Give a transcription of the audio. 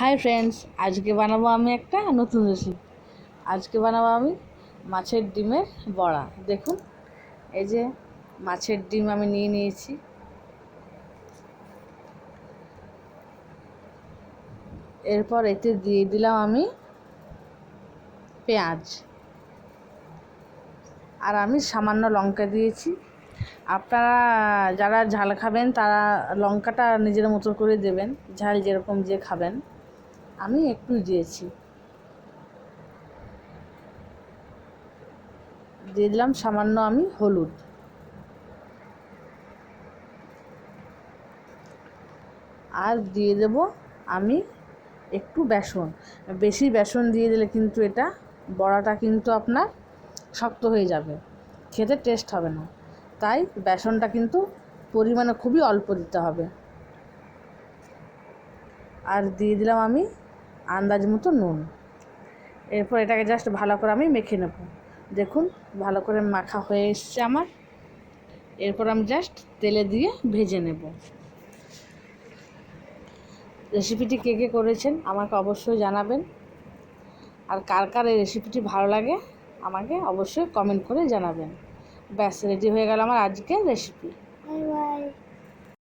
Hi friends আজকে বানাবো আমি একটা নতুন রেসিপি আজকে বানাবো আমি মাছের ডিমের বড়া। দেখুন, এই যে মাছের ডিম আমি নিয়ে নিয়েছি। এরপর এতে দিয়ে দিলাম আমি পেঁয়াজ। আর আমি সামান্য লঙ্কা দিয়েছি। আপনারা যারা ঝাল খাবেন, তারা লঙ্কাটা নিজের মতো করে দেবেন। ঝাল যেরকম যে খাবেন। আমি একটু দিয়েছি। দিয়ে দিলাম সামান্য আমি হলুদ। আর দিয়ে দেব আমি একটু বেসন। বেশি বেসন দিয়ে দিলে কিন্তু এটা বড়াটা কিন্তু আপনার শক্ত হয়ে যাবে। খেতে টেস্ট হবে না। তাই বেসনটা কিন্তু পরিমাণে খুবই অল্প দিতে হবে। আর দিয়ে দিলাম আমি আন্দাজ মতো নুন। এরপর এটাকে জাস্ট ভালো করে আমি মেখে নেব। দেখুন, ভালো করে মাখা হয়ে এসছে আমার। এরপর আমি জাস্ট তেলে দিয়ে ভেজে নেব। রেসিপিটি কে কে করেছেন আমাকে অবশ্যই জানাবেন। আর কার কার এই রেসিপিটি ভালো লাগে আমাকে অবশ্যই কমেন্ট করে জানাবেন। ব্যাস রেডি হয়ে গেল আমার আজকের রেসিপি বাই